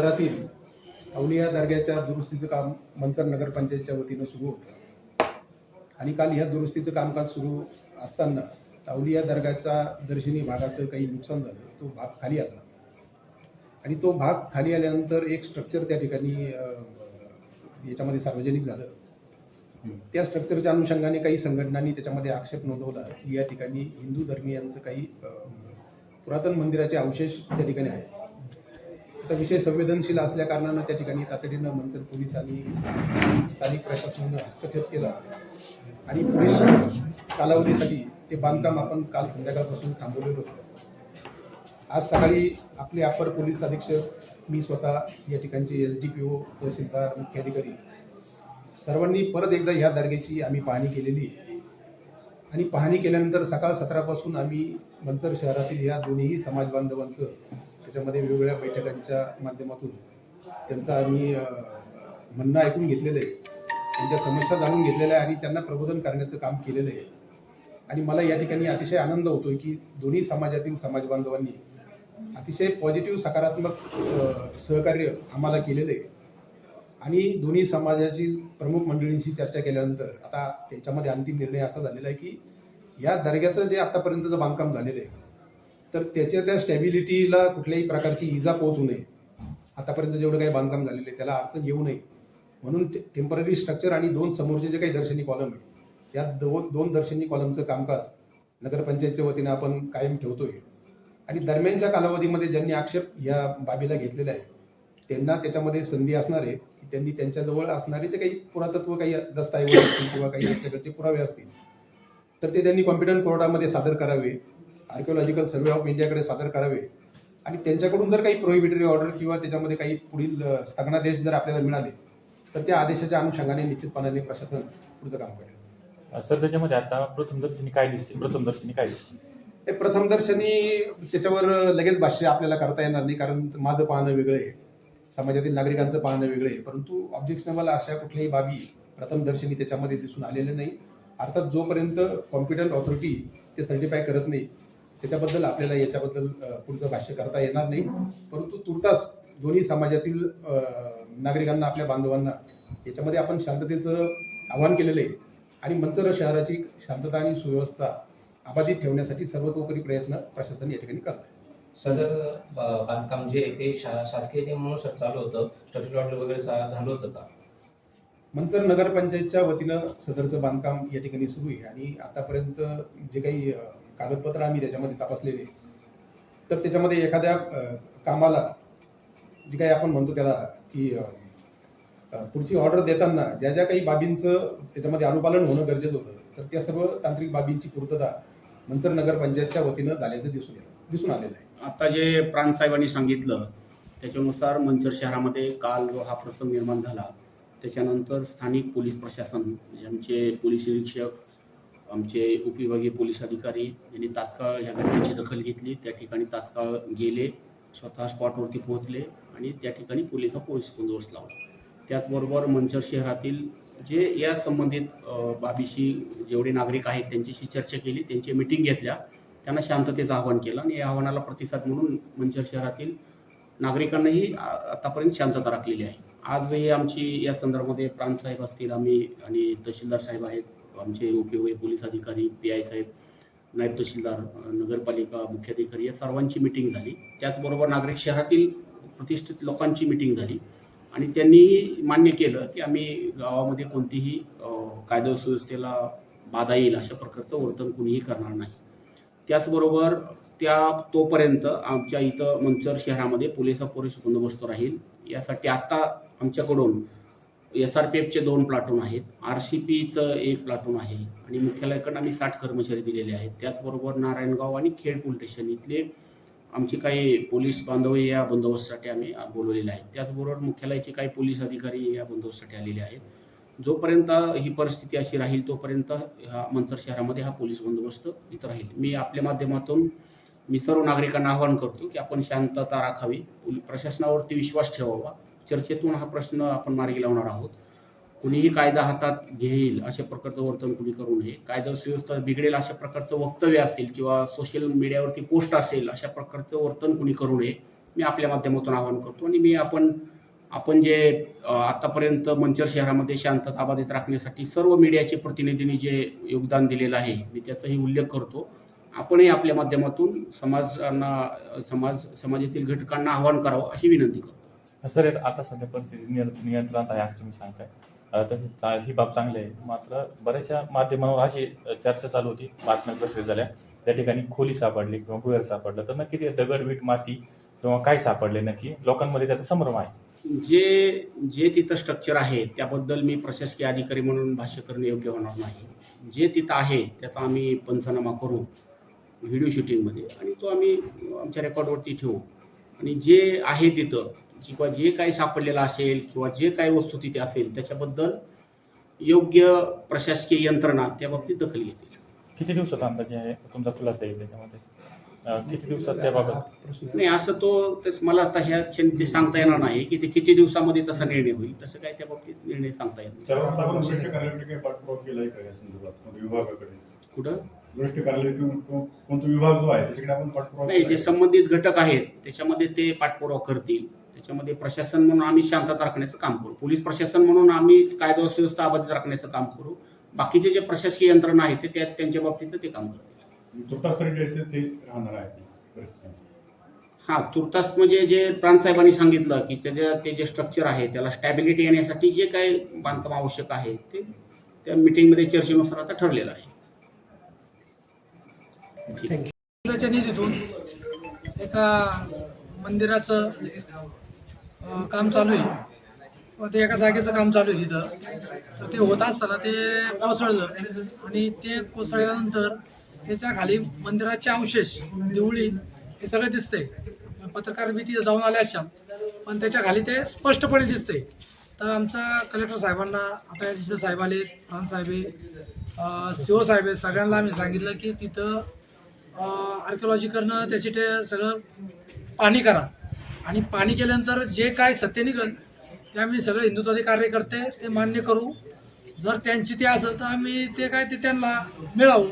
शहरातील अवलिया दर्ग्याच्या दुरुस्तीचं काम मंचर नगरपंचायतच्या वतीनं सुरू होतं. आणि काल ह्या दुरुस्तीचं कामकाज सुरू असताना अवलिया दर्गाच्या दर्शनी भागाचं काही नुकसान झालं तो भाग खाली आला. आणि तो भाग खाली आल्यानंतर एक स्ट्रक्चर त्या ठिकाणी याच्यामध्ये सार्वजनिक झालं. त्या स्ट्रक्चरच्या अनुषंगाने काही संघटनांनी त्याच्यामध्ये आक्षेप नोंदवला की या ठिकाणी हिंदू धर्मीयांचं काही पुरातन मंदिराचे अवशेष त्या ठिकाणी आहे आता विषय संवेदनशील असल्या कारणानं त्या ठिकाणी तातडीनं मंचर पोलिसांनी स्थानिक प्रशासनानं हस्तक्षेप केला. आणि पुढील कालावधीसाठी ते बांधकाम आपण काल संध्याकाळपासून थांबवलेलं होतं. आज सकाळी आपले अप्पर पोलीस अधीक्षक मी स्वतः या ठिकाणचे S D P O tehsildar मुख्याधिकारी सर्वांनी परत एकदा ह्या दर्ग्याची आम्ही पाहणी केलेली. आहे आणि पाहणी केल्यानंतर सकाळ सतरापासून आम्ही मंचर शहरातील या दोन्ही समाज बांधवांचं त्याच्यामध्ये वेगवेगळ्या बैठकांच्या माध्यमातून त्यांचं आम्ही म्हणणं ऐकून घेतलेलं आहे. त्यांच्या समस्या जाणून घेतलेल्या आहे आणि त्यांना प्रबोधन करण्याचं काम केलेलं आहे. आणि मला या ठिकाणी अतिशय आनंद होतो की दोन्ही समाजातील समाजबांधवांनी अतिशय पॉझिटिव्ह सकारात्मक सहकार्य आम्हाला केलेलं आहे. आणि दोन्ही समाजाची प्रमुख मंडळींशी चर्चा केल्यानंतर आता त्याच्यामध्ये अंतिम निर्णय असा झालेला आहे की या दर्ग्याचं जे आतापर्यंतचं बांधकाम झालेलं आहे तर त्याच्या त्या स्टॅबिलिटीला कुठल्याही प्रकारची इजा पोहोचू नये. आतापर्यंत जेवढं काही बांधकाम झालेलं आहे त्याला अडचण येऊ नये. म्हणून टेंपररी स्ट्रक्चर आणि दोन समोरचे जे काही दर्शनी कॉलम आहे या दोन दोन दर्शनी कॉलमचं कामकाज नगरपंचायतच्या वतीनं आपण कायम ठेवतोय. आणि दरम्यानच्या कालावधीमध्ये ज्यांनी आक्षेप या बाबीला घेतलेला आहे त्यांना त्याच्यामध्ये संधी असणार आहे की त्यांनी त्यांच्याजवळ असणारे जे काही पुरातत्व काही दस्तऐवज असतील किंवा काही याच्याकडचे पुरावे असतील तर ते त्यांनी कॉम्पिटंट कोर्टामध्ये सादर करावे. आर्किओलॉजिकल सर्वे ऑफ इंडियाकडे सादर करावे. आणि त्यांच्याकडून जर काही प्रोहिबिटरी ऑर्डर किंवा त्याच्यामध्ये काही पुढील स्थगनादेश जर आपल्याला मिळाले तर त्या आदेशाच्या अनुषंगाने निश्चितपणाने प्रशासन पुढचं काम करेल. सर त्याच्यामध्ये आता प्रथमदर्शनी काय दिसते? प्रथमदर्शनी काय दिसते? हे प्रथमदर्शनी त्याच्यावर लगेच भाष्य आपल्याला करता येणार नाही कारण माझं पाहणं वेगळं आहे. समाजातील नागरिकांचं पाहणं वेगळं आहे. परंतु ऑब्जेक्शनेबल अशा कुठल्याही बाबी प्रथमदर्शनी त्याच्यामध्ये दिसून आलेल्या नाही. अर्थात जोपर्यंत कॉम्पिटंट ऑथॉरिटी ते सर्टिफाय करत नाही त्याच्याबद्दल आपल्याला याच्याबद्दल पुढचं भाष्य करता येणार नाही. परंतु तुर्तास दोन्ही समाजातील नागरिकांना आपल्या बांधवांना याच्यामध्ये आपण शांततेचं आवाहन केलेलं आहे. आणि मंचर शहराची शांतता आणि सुव्यवस्था अबाधित ठेवण्यासाठी सर्वतोपरी प्रयत्न प्रशासन या ठिकाणी करत आहे सदर बांधकाम जे आहे ते शा शासकीय नियमानुसार चालू होतं. स्ट्रक्चरल ऑर्डर वगैरे झालं होतं का? मंचर नगरपंचायतच्या वतीनं सदरचं बांधकाम या ठिकाणी सुरू आहे. आणि आतापर्यंत जे काही कागदपत्र आम्ही त्याच्यामध्ये तपासलेले. तर त्याच्यामध्ये एखाद्या कामाला जे काही आपण म्हणतो त्याला की पुढची ऑर्डर देताना ज्या ज्या काही बाबींचं त्याच्यामध्ये अनुपालन होणं गरजेचं होतं तर त्या सर्व तांत्रिक बाबींची पूर्तता मंचर नगरपंचायतच्या वतीनं झाल्याचं दिसून येतं दिसून आलेलं आहे. आता जे प्राणसाहेबांनी सांगितलं त्याच्यानुसार मंचर शहरामध्ये काल हा प्रसंग निर्माण झाला त्याच्यानंतर स्थानिक पोलीस प्रशासन यांचे पोलीस निरीक्षक आमचे उपविभागीय पोलीस अधिकारी यांनी तात्काळ ह्या घटनेची दखल घेतली. त्या ठिकाणी तात्काळ गेले स्वतः स्पॉटवरती पोहोचले आणि त्या ठिकाणी पोलिसा पोलीस बंदोबस्त लावला. त्याचबरोबर मंचर शहरातील जे या संबंधित बाबीशी जेवढे नागरिक आहेत त्यांच्याशी चर्चा केली त्यांची मिटिंग घेतल्या. त्यांना शांततेचं आवाहन केलं आणि या आव्हानाला प्रतिसाद म्हणून मंचर शहरातील नागरिकांनाही आतापर्यंत शांतता राखलेली आहे. आजही आमची या संदर्भामध्ये प्राणसाहेब असतील आम्ही आणि तहसीलदार साहेब आहेत आमचे उपयोगी पोलीस अधिकारी पी आय साहेब नायब तहसीलदार नगरपालिका मुख्याधिकारी या सर्वांची मिटिंग झाली. त्याचबरोबर नागरिक शहरातील प्रतिष्ठित लोकांची मिटिंग झाली. आणि त्यांनी मान्य केलं की आम्ही गावामध्ये कोणतीही कायदा सुव्यवस्थेला बाधा येईल अशा प्रकारचं वर्तन कुणीही करणार नाही. त्याचबरोबर त्या तोपर्यंत आमच्या इथं मंचर शहरामध्ये पोलिसा पोलीस बंदोबस्त राहील. यासाठी आत्ता आमच्याकडून एस आर पी एफचे दोन प्लाटून आहेत. आर सी पीचं एक प्लाटून आहे आणि मुख्यालयाकडून आम्ही साठ कर्मचारी दिलेले आहेत. त्याचबरोबर नारायणगाव आणि खेड पोलीस स्टेशन इथले आमचे काही पोलीस बांधव या बंदोबस्तासाठी आम्ही बोलवलेले आहेत. त्याचबरोबर मुख्यालयाचे काही पोलीस अधिकारी या बंदोबस्तासाठी आलेले आहेत. जोपर्यंत ही परिस्थिती अशी राहील तोपर्यंत ह्या मंचर शहरामध्ये हा पोलीस बंदोबस्त इथं राहील. मी आपल्या माध्यमातून मी सर्व नागरिकांना आवाहन करतो की आपण शांतता राखावी. प्रशासनावरती विश्वास ठेवावा. चर्चेतून हा प्रश्न आपण मार्गी लावणार आहोत. कुणीही कायदा हातात घेईल अशा प्रकारचं वर्तन कुणी करू नये. कायदा सुव्यवस्था बिघडेल अशा प्रकारचं वक्तव्य असेल किंवा सोशल मीडियावरती पोस्ट असेल अशा प्रकारचं वर्तन कुणी करू नये मी आपल्या माध्यमातून आवाहन करतो. आणि मी आपण आपण जे आतापर्यंत मंचर शहरामध्ये शांतता अबाधित राखण्यासाठी सर्व मीडियाचे प्रतिनिधींनी जे योगदान दिलेलं आहे मी त्याचाही उल्लेख करतो. आपणही आपल्या माध्यमातून समाजांना समाज समाजातील घटकांना आवाहन करावं अशी विनंती करतो. सर आता सध्या परिस्थिती नियं- नियंत्रणात आहे असं तुम्ही सांगताय. तसेच चा- ही बाब चांगली आहे. मात्र बऱ्याचशा माध्यमांवर अशी चर्चा चालू होती. बातम्या प्रसिद्ध झाल्या. त्या ठिकाणी खोली सापडली किंवा भुयार सापडलं. तर नक्की ते दगडवीट माती किंवा काय सापडले नक्की? लोकांमध्ये त्याचा संभ्रम आहे. जे जे तिथं स्ट्रक्चर आहे त्याबद्दल मी प्रशासकीय अधिकारी म्हणून भाष्य करणे योग्य होणार नाही. जे तिथं आहे त्याचा आम्ही पंचनामा करू व्हिडिओ शूटिंगमध्ये आणि तो आम्ही आमच्या रेकॉर्डवरती ठेवू. आणि जे आहे तिथं किंवा जे काही सापडलेलं असेल किंवा जे काही वस्तू तिथे असेल त्याच्याबद्दल योग्य प्रशासकीय यंत्रणा त्या बाबतीत दखल घेतील. किती दिवसात अंदाजे आहे? तुमचा खुलासा येईल त्याच्यामध्ये? अ, किती दिवसात त्याबाबत नाही असं तो तस मला आता ह्या क्षणी ते सांगता येणार नाही की ते किती दिवसामध्ये तसा निर्णय होईल तसं काय त्या बाबतीत निर्णय सांगता येत नाही. कार्यालयाकडे काही पाठपुरावा केलाय का या संदर्भात? कोणत्या विभागाकडे? कुठं? गोष्ट कार्यालय किंवा को- कोणता विभाग जो आहे त्याच्याकडे आपण पाठपुरावा नाही जे? संबंधित घटक आहेत त्याच्यामध्ये ते पाठपुरावा करतील. त्याच्यामध्ये प्रशासन म्हणून आम्ही शांतता राखण्याचं काम करू. पोलीस प्रशासन म्हणून आम्ही कायदा सुव्यवस्था अबाधित राखण्याचं काम करू. बाकीचे जे प्रशासकीय यंत्रणा आहेत ते त्या त्यांच्या बाबतीत ते काम परिस्थिती. हां तुर्तास म्हणजे जे प्रांतसाहेबांनी सांगितलं की त्याच्या ते जे स्ट्रक्चर आहे त्याला स्टॅबिलिटी येण्यासाठी जे काही बांधकाम आवश्यक आहे ते त्या मिटिंगमध्ये चर्चेनुसार आता ठरलेलं आहे. निधीतून एका मंदिराचं काम चालू आहे. ते एका जागेचं काम चालू आहे तिथं. तर ते होत असताना ते कोसळलं आणि ते कोसळल्यानंतर त्याच्याखाली मंदिराचे अवशेष देवळी हे सगळं दिसतंय. पत्रकार मी तिथं जाऊन आले असाल पण त्याच्याखाली ते स्पष्टपणे दिसतंय. तर आमचा कलेक्टर साहेबांना आता जिथं साहेब आले प्रांत साहेब आहे साहेब आहे सगळ्यांना आम्ही सांगितलं की तिथं आर्किओलॉजी करणं त्याची ते सगळं पाणी करा. आणि पाणी केल्यानंतर जे काय सत्य निघल ते आम्ही सगळे हिंदुत्वादी कार्यकर्ते ते मान्य करू. जर त्यांची ते असेल तर आम्ही ते काय ते त्यांना मिळवू.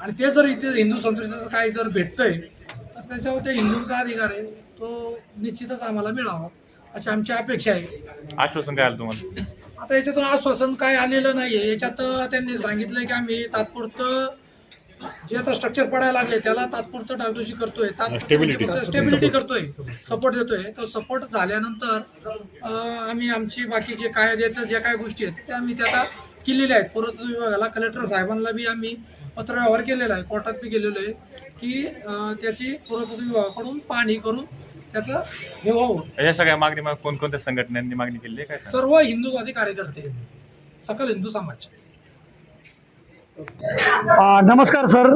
आणि ते जर इथे हिंदू संस्कृतीचं काय जर भेटतंय तर त्याच्यावर ते हिंदूंचा अधिकार आहे. तो निश्चितच आम्हाला मिळावा अशी आमची अपेक्षा आहे. आश्वासन काय आलं तुम्हाला? आता याच्यातून आश्वासन काय आलेलं नाहीये. याच्यात त्यांनी सांगितलं की आम्ही तात्पुरतं जे आता स्ट्रक्चर पडायला लागले त्याला तात्पुरतं डागडोशी करतोय. स्टेबिलिटी करतोय. सपोर्ट देतोय. तो सपोर्ट झाल्यानंतर आम्ही आमची बाकी जे कायद्याच्या ज्या काय गोष्टी आहेत त्या आम्ही त्या आता केलेल्या आहेत. पुरातत्व विभागाला कलेक्टर साहेबांना बी आम्ही पत्रव्यवहार केलेला आहे. कोर्टात बी गेलेलो आहे की त्याची पुरातत्व विभागाकडून पाहणी करून त्याचं हे व्हावं. या सगळ्या मागणी मग कोणकोणत्या संघटनांनी मागणी केली आहे? काय? सर्व हिंदूवादी कार्यकर्ते सकल हिंदू समाज. नमस्कार सर.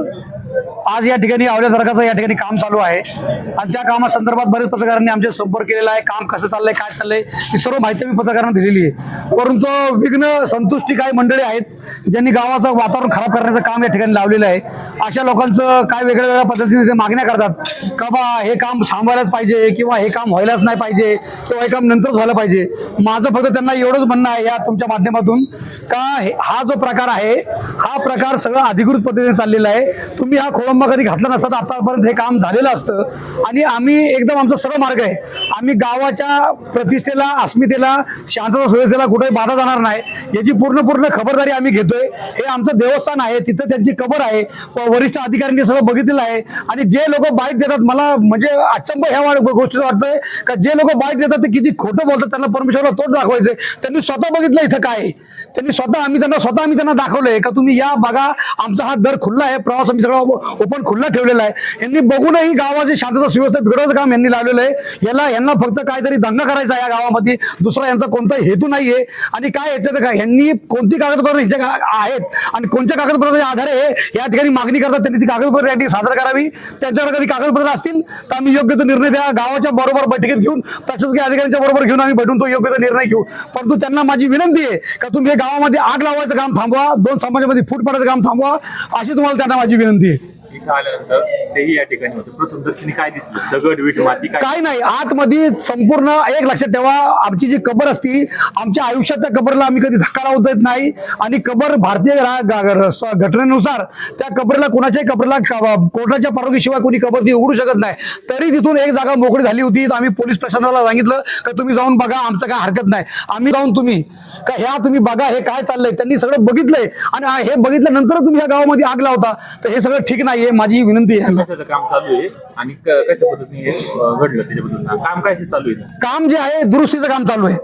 आज या ठिकाणी आवल्या दर्गाचं या ठिकाणी काम चालू आहे. आणि त्या कामासंदर्भात बरेच पत्रकारांनी आमच्या संपर्क केलेला आहे. काम कसं चाललंय काय चाललंय ही सर्व माहिती मी पत्रकारांना दिलेली आहे. परंतु विघ्न संतुष्टी काही मंडळी आहेत ज्यांनी गावाचं वातावरण खराब करण्याचं काम या ठिकाणी लावलेलं आहे अशा लोकांचं काय वेगळ्या वेगळ्या पद्धतीने ते मागण्या करतात का बा हे काम थांबवायलाच पाहिजे किंवा हे काम व्हायलाच नाही पाहिजे किंवा हे काम नंतरच व्हायला पाहिजे? माझं फक्त त्यांना एवढंच म्हणणं आहे या तुमच्या माध्यमातून का हे- हा जो प्रकार आहे हा प्रकार सगळा अधिकृत पद्धतीने चाललेला आहे. तुम्ही हा खोळंबा कधी घातला नसता तर आतापर्यंत हे काम झालेलं असतं. आणि आम्ही एकदम आमचा सरळ मार्ग आहे. आम्ही गावाच्या प्रतिष्ठेला अस्मितेला शांतता सुरक्षेला कुठेही बाधा जाणार नाही. याची पूर्ण पूर्ण खबरदारी आम्ही घेतोय. हे आमचं देवस्थान आहे तिथं त्यांची कबर आहे वरिष्ठ अधिकाऱ्यांनी सगळं बघितलेलं आहे. आणि जे लोक बाईट देतात मला म्हणजे अचंब ह्या गोष्टीचं वाटतंय. का जे लोक बाईट देतात ते किती खोटं बोलतात त्यांना परमेश्वरला तोच दाखवायचं त्यांनी स्वतः बघितलं इथं काय त्यांनी स्वतः आम्ही त्यांना स्वतः आम्ही त्यांना दाखवलंय का तुम्ही या बघा आमचा हा दर खुल्ला आहे प्रवास आम्ही सगळा ओपन खुल्ला ठेवलेला आहे. यांनी बघूनही गावाची शांतता सुव्यवस्था बिघडवायचं काम यांनी लावलेलं आहे. याला यांना फक्त काहीतरी दंग करायचा आहे या गावामध्ये. दुसरा यांचा कोणताही हेतू नाहीये. आणि काय याच्यात काय यांनी कोणती कागदपत्र याच्या आहेत? आणि कोणत्या कागदपत्राच्या आधारे या ठिकाणी मागणी करतात त्यांनी ती कागदपत्र या ठिकाणी सादर करावी. त्यांच्याकडे कधी कागदपत्र असतील तर आम्ही योग्य तो निर्णय द्या. गावाच्या बरोबर बैठकीत घेऊन प्रशासकीय अधिकाऱ्यांच्या बरोबर घेऊन आम्ही भेटून तो योग्य तो निर्णय घेऊ. परंतु त्यांना माझी विनंती आहे का तुम्ही हे गावामध्ये आग लावायचं काम थांबवा. दोन समाजामध्ये फूट पडायचं काम थांबवा. अशी तुम्हाला त्यांना माझी विनंती आहे. इथं आल्यानंतर तेही या ठिकाणी होते. प्रथम दर्शनी काय दिसलं? दगड विट माती काय? काय नाही आतमध्ये संपूर्ण एक लक्षात ठेवा. आमची जी कबर असती आमच्या आयुष्यात त्या कबरला आम्ही कधी धक्का लावता येत नाही. आणि कबर भारतीय रा- गा- गा- स- घटनेनुसार त्या कबरला कोणाच्याही कबरला क- कोर्टाच्या परवानगीशिवाय कोणी कबर ती उघडू शकत नाही. तरी तिथून एक जागा मोकळी झाली होती. तर आम्ही पोलीस प्रशासनाला सांगितलं का तुम्ही जाऊन बघा आमचं काय हरकत नाही. आम्ही जाऊन तुम्ही का ह्या तुम्ही बघा हे काय चाललंय? त्यांनी सगळं बघितलंय. आणि आ- हे बघितल्यानंतर तुम्ही ह्या गावामध्ये आग लावता. तर हे सगळं ठीक नाहीये. माझी ही विनंती आहे. कशाचं काम चालू आहे आणि क- कशा पद्धतीने हे अं, घडलं त्याच्याबद्दल सांगा. काम काय चालू आहे? काम जे आहे दुरुस्तीचं काम चालू आहे.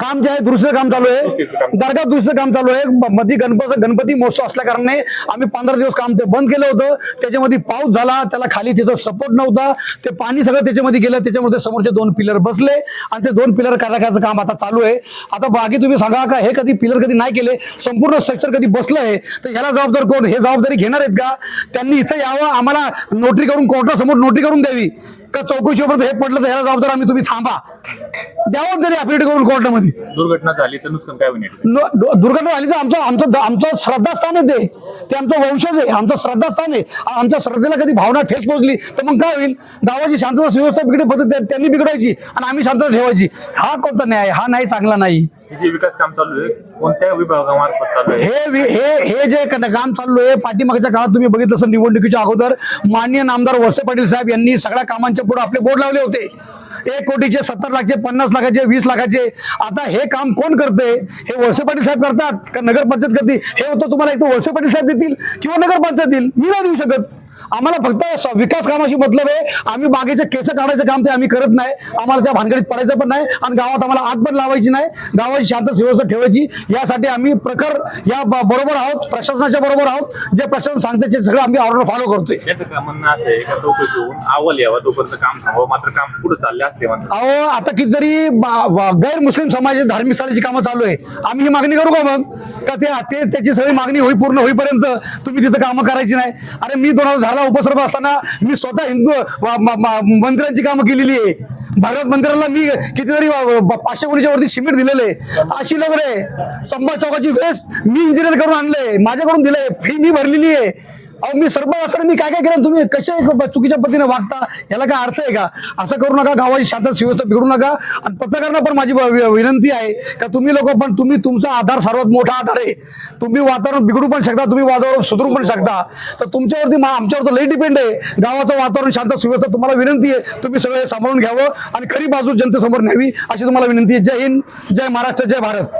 काम जे आहे दुरुस्तीचं काम चालू आहे. दुरुस्तीचं काम. दर्गा दुरुस्तीचं काम चालू आहे. मध्ये गणपती गणपती महोत्सव असल्या कारणाने आम्ही पंधरा दिवस काम ते बंद केलं होतं. त्याच्यामध्ये पाऊस झाला त्याला खाली तिथं सपोर्ट नव्हता. ते पाणी सगळं त्याच्यामध्ये गेलं. त्याच्यामध्ये समोरचे दोन पिलर बसले आणि ते दोन पिलर करायचं काम आता चालू आहे. आता बाकी तुम्ही सांगा का हे कधी पिलर कधी नाही केले संपूर्ण स्ट्रक्चर कधी बसलं आहे तर ह्याला जबाबदार कोण? हे जबाबदारी घेणार आहेत का? त्यांनी इथं यावं आम्हाला नोटरी करून कोर्टासमोर नोटरी करून द्यावी. का चौकशीवर हे पडलं तर ह्याला जबाबदार आम्ही तुम्ही थांबा. द्यावं तरी अफिडेट करून कोर्टामध्ये. दुर्घटना झाली तर नुकसान काय होईल न- दुर्घटना झाली तर आमचं आमचं आमचं श्रद्धास्थान आहे ते. ते आमचं वंशज आहे आमचं श्रद्धास्थान आहे. आ- आमच्या श्रद्धेला कधी भावना ठेच पोहोचली तर मग काय होईल? गावाची शांतता सुव्यवस्था बिघडे पद्धत त्या- त्यांनी बिघडायची आणि आम्ही शांतता ठेवायची. हा कोणता न्याय हा नाही चांगला नाही. हे जे विकास काम चालू आहे कोणत्या विभागामार्फत चालू आहे? हे वि- हे हे जे क- काम चालू आहे पाठीमागच्या काळात तुम्ही बघितलं असेल निवडणुकीच्या अगोदर माननीय नामदार वळसे पाटील साहेब यांनी सगळ्या कामांच्या पुढे आपले बोर्ड लावले होते. एक कोटीचे सत्तर लाखचे पन्नास लाखाचे वीस लाखाचे. आता हे काम कोण करते? हे वळसे पाटील साहेब करतात का नगरपंचायत करते हे होतं तुम्हाला एक तर वळसे पाटील साहेब देतील किंवा नगरपंचायत देईल मी नाही देऊ शकत. आम्हाला फक्त विकास कामाशी मतलब आहे. आम्ही बागेचे केस काढायचं काम ते आम्ही करत नाही. आम्हाला त्या भानगडीत पडायचं पण नाही आणि गावात आम्हाला आग पण लावायची नाही. गावाची शांत सुव्यवस्था ठेवायची. यासाठी आम्ही प्रखर या बरोबर आहोत. प्रशासनाच्या बरोबर आहोत. जे प्रशासन सांगते ते सगळं आम्ही ऑर्डर फॉलो करतोय. अहो आता कितीतरी गैर मुस्लिम समाजाची धार्मिक स्थळाची कामं चालू आहे. आम्ही ही मागणी करू का मग? का ते ते त्याची सगळी मागणी होई पूर्ण होईपर्यंत तुम्ही तिथं कामं करायची नाही? अरे मी दोन हजार मला उपसर्ग असताना मी स्वतः हिंदू मंदिरांची कामं केलेली आहे. भारत मंदिराला मी कितीतरी पाचशे कोणीच्या वरती सिमेंट दिलेले अशी लोक रे चौकाची वेस मी इंजिनियर करून आणले माझ्याकडून दिले फी मी भरलेली आहे. अहो मी सर्व असताना मी काय काय केलं? तुम्ही कशा चुकीच्या पद्धतीने वागता? याला काय अर्थ आहे का? असं करू नका गावाची शांतता सुव्यवस्था बिघडू नका. आणि पत्रकारांना पण माझी विनंती आहे का तुम्ही लोक पण तुम्ही तुमचा आधार सर्वात मोठा आधार आहे. तुम्ही वातावरण बिघडू पण शकता तुम्ही वातावरण सुधरू पण शकता. तर तुमच्यावरती मा- आमच्यावर तर लई डिपेंड आहे. गावाचं वातावरण शांत सुव्यवस्था तुम्हाला विनंती आहे तुम्ही सगळे सांभाळून घ्यावं आणि खरी बाजू जनतेसमोर न्यावी अशी तुम्हाला विनंती आहे. जय हिंद जय महाराष्ट्र जय भारत.